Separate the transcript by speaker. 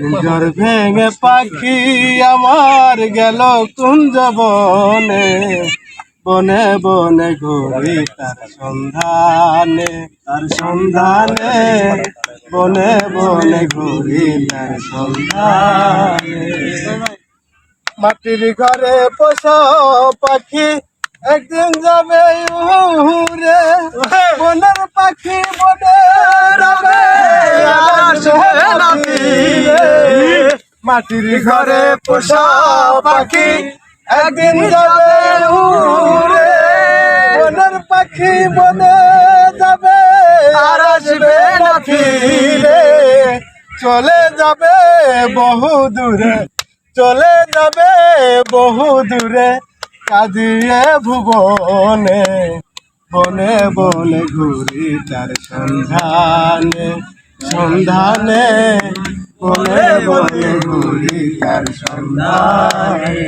Speaker 1: পিঞ্জর ভেঙে পাখি আমার গেল কুঞ্জ বনে। বনে বনে ঘুরি তার সন্ধানে তার সন্ধানে। বনে বনে ঘুরি তার সন্ধানে। মাটির ঘরে পোষা পাখি একদিন যাবে উড়ে বনের পাখি বনে মাটির ঘরে পোষা পাখি একদিন যাবে উড়ে। বনের পাখি বনে যাবে, আর আসবে না ফিরে। চলে যাবে বহু দূরে, চলে যাবে বহু দূরে, কাঁদিয়ে ভুবনে। বনে বনে ঘুরি তার সন্ধানে সন্ধানে। বনে বনে তার সন্ধানে